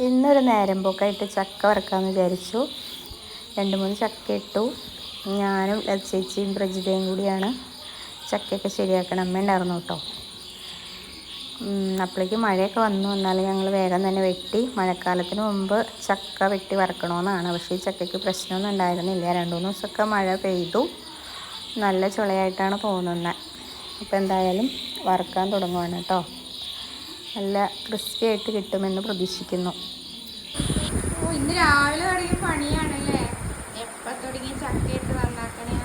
ഇന്നൊരു നേരം പോക്കായിട്ട് ചക്ക വറക്കാമെന്ന് വിചാരിച്ചു. രണ്ട് മൂന്ന് ചക്ക ഇട്ടു. ഞാനും ചേച്ചിയും പ്രജിതയും കൂടിയാണ് ചക്കയൊക്കെ ശരിയാക്കണം. അമ്മ ഉണ്ടായിരുന്നു കേട്ടോ. അപ്പോഴേക്ക് മഴയൊക്കെ വന്നു. എന്നാൽ ഞങ്ങൾ വേഗം തന്നെ വെട്ടി. മഴക്കാലത്തിന് മുമ്പ് ചക്ക വെട്ടി വറക്കണമെന്നാണ് പക്ഷേ ഈ ചക്കയ്ക്ക് പ്രശ്നമൊന്നും ഉണ്ടായിരുന്നില്ല. രണ്ട് മൂന്ന് ദിവസമൊക്കെ മഴ പെയ്തു. നല്ല ചുളയായിട്ടാണ് പോകുന്നത് അപ്പോൾ എന്തായാലും വറക്കാൻ തുടങ്ങുവാണ് കേട്ടോ. നല്ല ക്രിസ്പി ആയിട്ട് കിട്ടുമെന്ന് പ്രതീക്ഷിക്കുന്നു. ഓ ഇന്ന് രാവിലെ തുടങ്ങിയ പണിയാണല്ലേ? എപ്പ തുടങ്ങി ചക്കയിട്ട് നന്നാക്കണേ?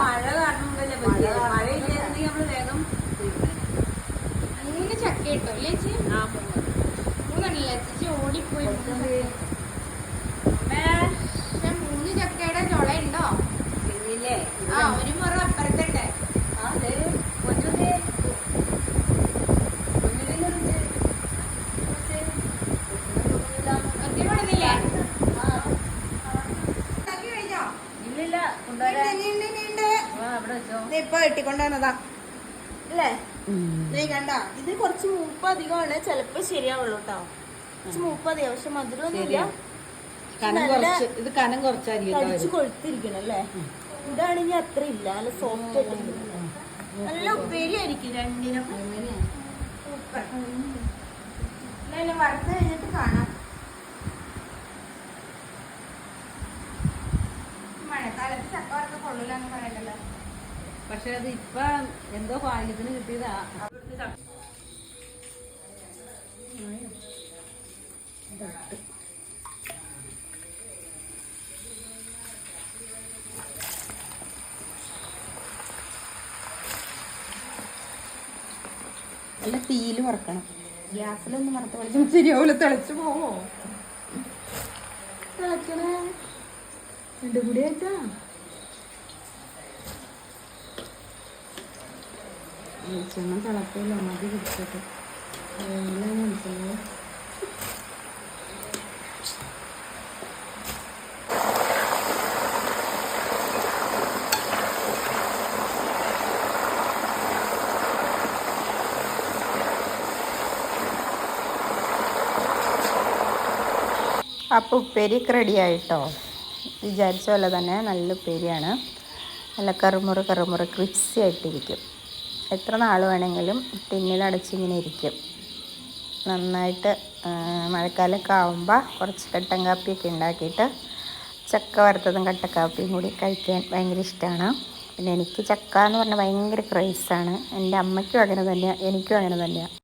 മഴ കാരണം മഴയില്ലായിരുന്നെങ്കിൽ നമ്മൾ വേഗം മൂന്ന് ചക്ക ഇട്ടോ അല്ലേ ചേച്ചി? മൂന്നെണ്ണല്ലേ ചേച്ചി ഓടിപ്പോയി. ഇപ്പൊ അല്ലേ കണ്ട. ഇത് കുറച്ച് മൂപ്പ് അധികമാണ്. ചിലപ്പോ ശരിയാവുള്ളൂ കേട്ടോ കുറച്ച് മൂപ്പ് അധികം. പക്ഷെ മധുരമൊന്നുമില്ല. കനം കുറച്ച് ഇത് കനം കുറച്ചായിരിക്കും കടിച്ചു കൊഴുത്തിരിക്കണം അല്ലേ? ഇതാണെങ്കിൽ അത്ര ഇല്ല. നല്ല സോഫ്റ്റ് ആയിട്ട് നല്ല ഉപ്പേരി ആയിരിക്കും രണ്ടിനും സൂപ്പർ എന്തായാലും വറുത്ത് കഴിഞ്ഞിട്ട് കാണാം ചക്ക എന്ന് പറയണ്ടല്ലോ. പക്ഷെ അത് ഇപ്പൊ എന്തോ ഭാഗ്യത്തിന് കിട്ടിയതാ. നല്ല തീയിൽ വറക്കണം. ഗ്യാസിലൊന്നും വറുത്ത് കളിച്ചാൽ ശരിയാവില്ല തിളച്ചു പോവോ? തിളക്കണേ രണ്ടും കൂടെ ആയിട്ടാ വെളിച്ചെണ്ണ തിളക്കില്ല മതി കുടിച്ചിട്ട് മനസ്സിലാവും അപ്പോൾ ഉപ്പേരിയൊക്കെ റെഡി ആയിട്ടോ? വിചാരിച്ച പോലെ തന്നെ നല്ല ഉപ്പേരിയാണ്. നല്ല കറുമുറ കറുമുറ ക്രിപ്സി ആയിട്ടിരിക്കും. എത്ര നാൾ വേണമെങ്കിലും തിന്നിലടച്ചിങ്ങനെ ഇരിക്കും. നന്നായിട്ട് മഴക്കാലമൊക്കെ ആവുമ്പോൾ കുറച്ച് കട്ടൻ കാപ്പിയൊക്കെ ഉണ്ടാക്കിയിട്ട് ചക്ക വറുത്തതും കട്ടക്കാപ്പിയും കൂടി കഴിക്കാൻ ഭയങ്കര ഇഷ്ടമാണ് പിന്നെ എനിക്ക് ചക്ക എന്ന് പറഞ്ഞാൽ ഭയങ്കര ക്രൈസാണ്. എന്റെ അമ്മയ്ക്കും അങ്ങനെ തന്നെയാണ് എനിക്കും അങ്ങനെ തന്നെയാണ്